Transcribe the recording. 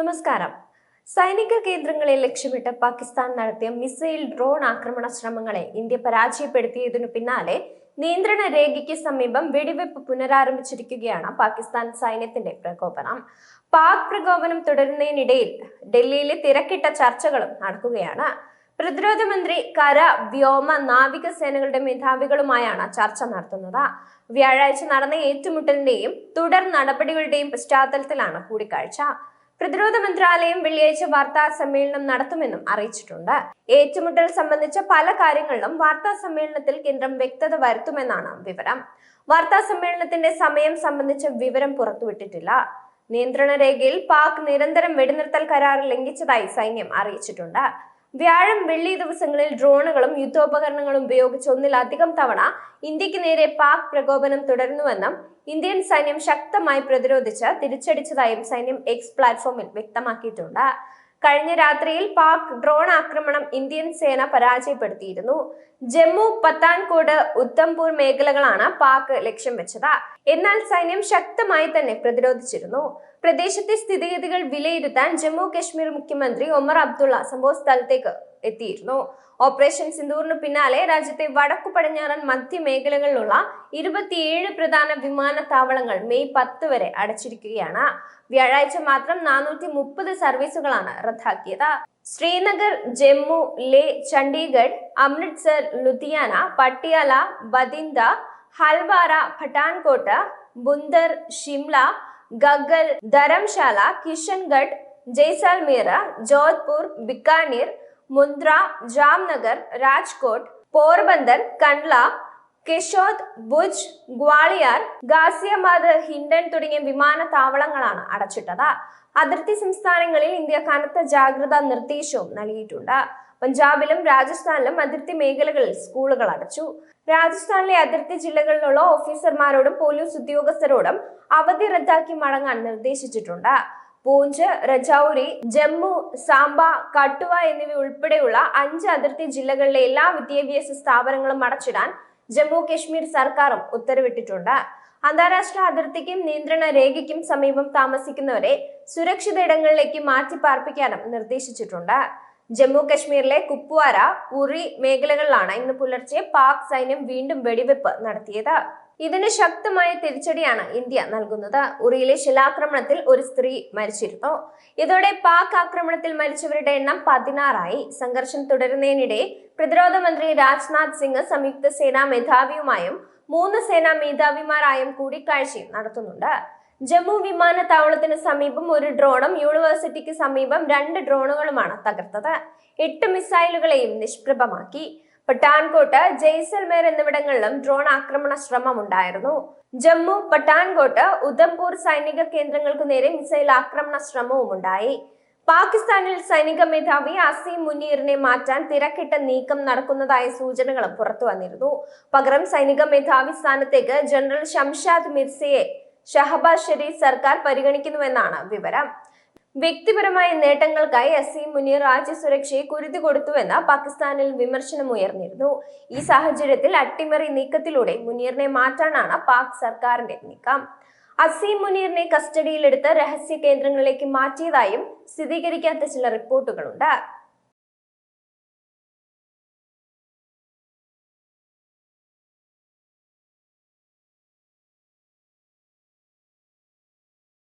നമസ്കാരം. സൈനിക കേന്ദ്രങ്ങളെ ലക്ഷ്യമിട്ട് പാകിസ്ഥാൻ നടത്തിയ മിസൈൽ ഡ്രോൺ ആക്രമണ ശ്രമങ്ങളെ ഇന്ത്യ പരാജയപ്പെടുത്തിയതിനു പിന്നാലെ നിയന്ത്രണ രേഖയ്ക്ക് സമീപം വെടിവെപ്പ് പുനരാരംഭിച്ചിരിക്കുകയാണ് പാകിസ്ഥാൻ സൈന്യത്തിന്റെ പ്രകോപനം. പാക് പ്രകോപനം തുടരുന്നതിനിടയിൽ ഡൽഹിയിലെ തിരക്കിട്ട ചർച്ചകളും നടക്കുകയാണ്. പ്രതിരോധ മന്ത്രി കര വ്യോമ നാവിക സേനകളുടെ മേധാവികളുമായാണ് ചർച്ച നടത്തുന്നത്. വ്യാഴാഴ്ച നടന്ന ഏറ്റുമുട്ടലിന്റെയും തുടർ നടപടികളുടെയും പശ്ചാത്തലത്തിലാണ് കൂടിക്കാഴ്ച. പ്രതിരോധ മന്ത്രാലയം വെള്ളിയാഴ്ച വാർത്താ സമ്മേളനം നടത്തുമെന്നും അറിയിച്ചിട്ടുണ്ട്. ഏറ്റുമുട്ടൽ സംബന്ധിച്ച പല കാര്യങ്ങളിലും വാർത്താ സമ്മേളനത്തിൽ കേന്ദ്രം വ്യക്തത വരുത്തുമെന്നാണ് വിവരം. വാർത്താ സമ്മേളനത്തിന്റെ സമയം സംബന്ധിച്ച വിവരം പുറത്തുവിട്ടിട്ടില്ല. നിയന്ത്രണ രേഖയിൽ പാക് നിരന്തരം വെടിനിർത്തൽ കരാർ ലംഘിച്ചതായി സൈന്യം അറിയിച്ചിട്ടുണ്ട്. വ്യാഴം വെള്ളി ദിവസങ്ങളിൽ ഡ്രോണുകളും യുദ്ധോപകരണങ്ങളും ഉപയോഗിച്ച് ഒന്നിലധികം തവണ ഇന്ത്യയ്ക്ക് നേരെ പാക് പ്രകോപനം തുടരുന്നുവെന്നും ഇന്ത്യൻ സൈന്യം ശക്തമായി പ്രതിരോധിച്ച് തിരിച്ചടിച്ചതായും സൈന്യം എക്സ് പ്ലാറ്റ്ഫോമിൽ വ്യക്തമാക്കിയിട്ടുണ്ട്. കഴിഞ്ഞ രാത്രിയിൽ പാക് ഡ്രോൺ ആക്രമണം ഇന്ത്യൻ സേന പരാജയപ്പെടുത്തിയിരുന്നു. ജമ്മു പത്താൻകോട് ഉത്തംപൂർ മേഖലകളാണ് പാക് ലക്ഷ്യം വെച്ചത്. എന്നാൽ സൈന്യം ശക്തമായി തന്നെ പ്രതിരോധിച്ചിരുന്നു. പ്രദേശത്തെ സ്ഥിതിഗതികൾ വിലയിരുത്താൻ ജമ്മു കശ്മീർ മുഖ്യമന്ത്രി ഒമർ അബ്ദുള്ള സംഭവ സ്ഥലത്തേക്ക് എത്തിയിരുന്നു. ഓപ്പറേഷൻ സിന്ദൂറിന് പിന്നാലെ രാജ്യത്തെ വടക്കു പടിഞ്ഞാറൻ മധ്യ മേഖലകളിലുള്ള ഇരുപത്തിയേഴ് പ്രധാന വിമാനത്താവളങ്ങൾ മെയ് പത്ത് വരെ അടച്ചിരിക്കുകയാണ്. വ്യാഴാഴ്ച മാത്രം നാനൂറ്റി മുപ്പത് സർവീസുകളാണ് റദ്ദാക്കിയത്. ശ്രീനഗർ ജമ്മു ലേ ചണ്ഡീഗഡ് അമൃത്സർ ലുധിയാന പട്ടിയാല ബദിന്ദ ഹൽവാര പഠാൻകോട്ട് ബുന്ദർ ഷിംല ഗഗൽ ധരംശാല കിഷൻഗഡ് ജയ്സാൽമീർ ജോധ്പൂർ ബിക്കാനീർ മുന്ദ്ര ജാംനഗർ രാജ്കോട്ട് പോർബന്ദർ കണ്ട്ല കിഷോദ് ഭുജ് ഗ്വാളിയാർ ഗാസിയാബാദ് ഹിൻഡൻ തുടങ്ങിയ വിമാനത്താവളങ്ങളാണ് അടച്ചിട്ടത്. അതിർത്തി സംസ്ഥാനങ്ങളിൽ ഇന്ത്യ കനത്ത ജാഗ്രതാ നിർദ്ദേശവും നൽകിയിട്ടുണ്ട്. പഞ്ചാബിലും രാജസ്ഥാനിലും അതിർത്തി മേഖലകളിൽ സ്കൂളുകൾ അടച്ചു. രാജസ്ഥാനിലെ അതിർത്തി ജില്ലകളിലുള്ള ഓഫീസർമാരോടും പോലീസ് ഉദ്യോഗസ്ഥരോടും അവധി റദ്ദാക്കി മടങ്ങാൻ നിർദ്ദേശിച്ചിട്ടുണ്ട്. പൂഞ്ച് രജൌരി ജമ്മു സാംബ കട്ടുവ എന്നിവ ഉൾപ്പെടെയുള്ള അഞ്ച് അതിർത്തി ജില്ലകളിലെ എല്ലാ വിദ്യാഭ്യാസ സ്ഥാപനങ്ങളും അടച്ചിടാൻ ജമ്മു കശ്മീർ സർക്കാരും ഉത്തരവിട്ടിട്ടുണ്ട്. അന്താരാഷ്ട്ര അതിർത്തിക്കും നിയന്ത്രണ രേഖയ്ക്കും സമീപം താമസിക്കുന്നവരെ സുരക്ഷിത ഇടങ്ങളിലേക്ക് മാറ്റി പാർപ്പിക്കാനും നിർദ്ദേശിച്ചിട്ടുണ്ട്. ജമ്മു കശ്മീരിലെ കുപ്വാര ഉറി മേഖലകളിലാണ് ഇന്ന് പുലർച്ചെ പാക് സൈന്യം വീണ്ടും വെടിവെപ്പ് നടത്തിയത്. ഇതിന് ശക്തമായ തിരിച്ചടിയാണ് ഇന്ത്യ നൽകുന്നത്. ഉറിയിലെ ശിലാക്രമണത്തിൽ ഒരു സ്ത്രീ മരിച്ചിരുന്നു. ഇതോടെ പാക് ആക്രമണത്തിൽ മരിച്ചവരുടെ എണ്ണം പതിനാറായി. സംഘർഷം തുടരുന്നതിനിടെ പ്രതിരോധ മന്ത്രി രാജ്നാഥ് സിംഗ് സംയുക്ത സേനാ മേധാവിയുമായും മൂന്ന് സേനാ മേധാവിമാരായും കൂടിക്കാഴ്ചയും നടത്തുന്നുണ്ട്. ജമ്മു വിമാനത്താവളത്തിന് സമീപം ഒരു ഡ്രോണും യൂണിവേഴ്സിറ്റിക്ക് സമീപം രണ്ട് ഡ്രോണുകളുമാണ് തകർത്തത്. എട്ട് മിസൈലുകളെയും നിഷ്പ്രഭമാക്കി. പട്ടാൻകോട്ട് ജയ്സൽമേർ എന്നിവിടങ്ങളിലും ഡ്രോൺ ആക്രമണ ശ്രമം ഉണ്ടായിരുന്നു ജമ്മു പട്ടാൻകോട്ട് ഉദംപൂർ സൈനിക കേന്ദ്രങ്ങൾക്ക് നേരെ മിസൈൽ ആക്രമണ ശ്രമവും ഉണ്ടായി. പാകിസ്ഥാനിൽ സൈനിക മേധാവി അസീം മുനീറിനെ മാറ്റാൻ തിരക്കിട്ട നീക്കം നടക്കുന്നതായ സൂചനകളും പുറത്തു വന്നിരുന്നു പകരം സൈനിക മേധാവി സ്ഥാനത്തേക്ക് ജനറൽ ഷംഷാദ് മിർസയെ ഷഹബാസ് ഷെരീഫ് സർക്കാർ പരിഗണിക്കുന്നുവെന്നാണ് വിവരം. വ്യക്തിപരമായ നേട്ടങ്ങൾക്കായി അസീം മുനീർ രാജ്യസുരക്ഷയെ കുരുതി കൊടുത്തുവെന്ന് പാകിസ്ഥാനിൽ വിമർശനമുയർന്നിരുന്നു ഈ സാഹചര്യത്തിൽ അട്ടിമറി നീക്കത്തിലൂടെ മുനീറിനെ മാറ്റാനാണ് പാക് സർക്കാരിന്റെ നീക്കം. അസീം മുനീറിനെ കസ്റ്റഡിയിലെടുത്ത് രഹസ്യ കേന്ദ്രങ്ങളിലേക്ക് മാറ്റിയതായും സ്ഥിരീകരിക്കാത്ത ചില റിപ്പോർട്ടുകളുണ്ട്.